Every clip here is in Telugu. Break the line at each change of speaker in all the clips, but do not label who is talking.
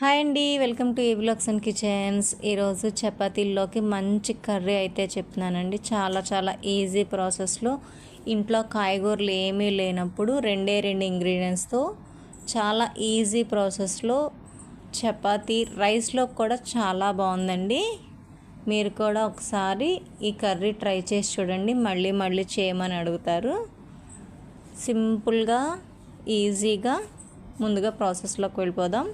హాయ్ అండి వెల్కమ్ టు ఏబిలాక్స్ అండ్ కిచెన్స్. ఈరోజు చపాతీల్లోకి మంచి కర్రీ అయితే చెప్తున్నానండి. చాలా చాలా ఈజీ ప్రాసెస్లో ఇంట్లో కాయగూరలు ఏమీ లేనప్పుడు రెండే రెండు ఇంగ్రీడియంట్స్తో చాలా ఈజీ ప్రాసెస్లో చపాతీ రైస్లో కూడా చాలా బాగుందండి. మీరు కూడా ఒకసారి ఈ కర్రీ ట్రై చేసి చూడండి. మళ్ళీ మళ్ళీ చేయమని అడుగుతారు. సింపుల్గా ఈజీగా ముందుగా ప్రాసెస్లోకి వెళ్ళిపోదాం.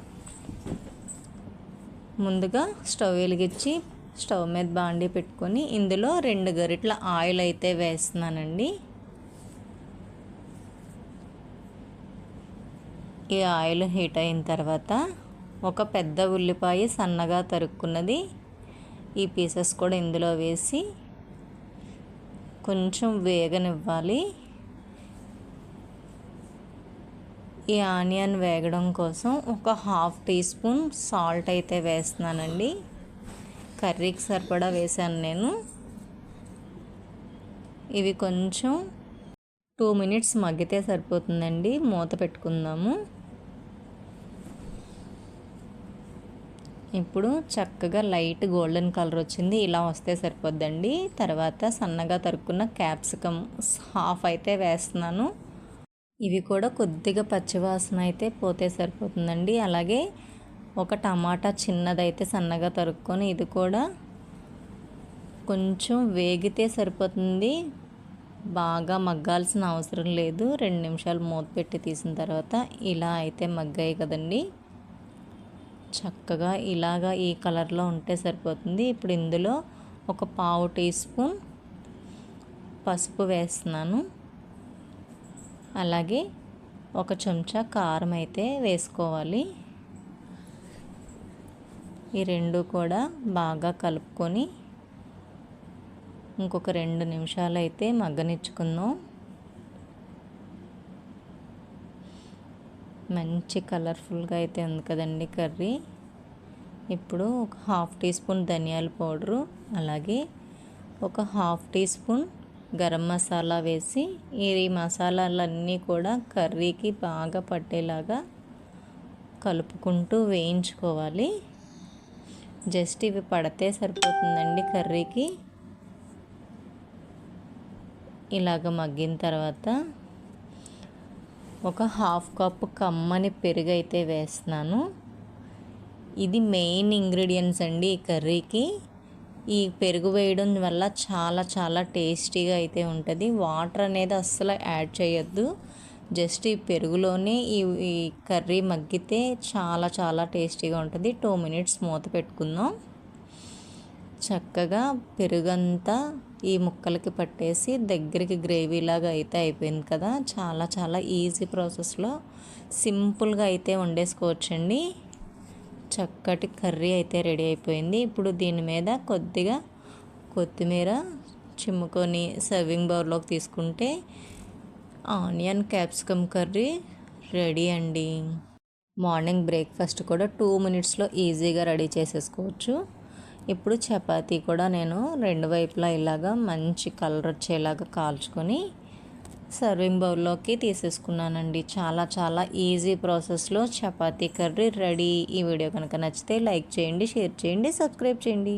ముందుగా స్టవ్ వెలిగించి స్టవ్ మీద బాండి పెట్టుకొని ఇందులో రెండు గరిటల ఆయిల్ అయితే వేస్తున్నానండి. ఈ ఆయిల్ హీట్ అయిన తర్వాత ఒక పెద్ద ఉల్లిపాయ సన్నగా తరుక్కున్నది. ఈ పీసెస్ కూడా ఇందులో వేసి కొంచెం వేగనివ్వాలి. ఈ ఆనియన్ వేగడం కోసం ఒక హాఫ్ టీ స్పూన్ సాల్ట్ అయితే వేస్తున్నానండి. కర్రీకి సరిపడా వేసాను నేను. ఇవి కొంచెం టూ మినిట్స్ మగ్గితే సరిపోతుందండి. మూత పెట్టుకుందాము. ఇప్పుడు చక్కగా లైట్ గోల్డెన్ కలర్ వచ్చింది. ఇలా వస్తే సరిపోద్దండి. తర్వాత సన్నగా తరుక్కున్న క్యాప్సికమ్ హాఫ్ అయితే వేస్తున్నాను. ఇవి కూడా కొద్దిగా పచ్చివాసన అయితే పోతే సరిపోతుందండి. అలాగే ఒక టమాటా చిన్నదైతే సన్నగా తరుక్కొని ఇది కూడా కొంచెం వేగితే సరిపోతుంది. బాగా మగ్గాల్సిన అవసరం లేదు. రెండు నిమిషాలు మూత పెట్టి తీసిన తర్వాత ఇలా అయితే మగ్గాయి కదండి. చక్కగా ఇలాగా ఈ కలర్లో ఉంటే సరిపోతుంది. ఇప్పుడు ఇందులో ఒక పావు టీ స్పూన్ పసుపు వేస్తున్నాను. అలాగే ఒక చెంచా కారం అయితే వేసుకోవాలి. ఈ రెండు కూడా బాగా కలుపుకొని ఇంకొక రెండు నిమిషాలు అయితే మగ్గనిచ్చుకుందాం. మంచి కలర్ఫుల్గా అయితే ఉంది కదండి కర్రీ. ఇప్పుడు ఒక హాఫ్ టీ స్పూన్ ధనియాల పౌడరు అలాగే ఒక half tea spoon garam masala వేసి ఈ మసాలాలన్నీ కూడా కర్రీకి బాగా పట్టేలాగా కలుపుకుంటూ వేయించుకోవాలి. జస్ట్ ఇవి పడితే సరిపోతుందండి కర్రీకి. ఇలాగ మగ్గిన తర్వాత ఒక హాఫ్ కప్ కమ్మని పెరుగు అయితే వేస్తున్నాను. ఇది మెయిన్ ఇంగ్రీడియంట్స్ అండి ఈ కర్రీకి. ఈ పెరుగు వేయడం వల్ల చాలా చాలా టేస్టీగా అయితే ఉంటుంది. వాటర్ అనేది అస్సలు యాడ్ చేయొద్దు. జస్ట్ ఈ పెరుగులోనే ఈ ఈ కర్రీ మగ్గితే చాలా చాలా టేస్టీగా ఉంటుంది. టూ మినిట్స్ మూత పెట్టుకుందాం. చక్కగా పెరుగంతా ఈ ముక్కలకి పట్టేసి దగ్గరికి గ్రేవీలాగా అయితే అయిపోయింది కదా. చాలా చాలా ఈజీ ప్రాసెస్లో సింపుల్గా అయితే వండేసుకోవచ్చండి. చక్కటి కర్రీ అయితే రెడీ అయిపోయింది. ఇప్పుడు దీని మీద కొద్దిగా కొత్తిమీర చిమ్ముకొని సర్వింగ్ బౌల్లోకి తీసుకుంటే ఆనియన్ క్యాప్సికమ్ కర్రీ రెడీ అండి. మార్నింగ్ బ్రేక్ఫాస్ట్ కూడా టూ మినిట్స్లో ఈజీగా రెడీ చేసేసుకోవచ్చు. ఇప్పుడు చపాతీ కూడా నేను రెండు వైపులా ఇలాగా మంచి కలర్ వచ్చేలాగా కాల్చుకొని సర్వింగ్ బౌల్లోకి తీసేసుకున్నానండి. చాలా చాలా ఈజీ ప్రాసెస్లో చపాతీ కర్రీ రెడీ. ఈ వీడియో కనుక నచ్చితే లైక్ చేయండి షేర్ చేయండి సబ్స్క్రైబ్ చేయండి.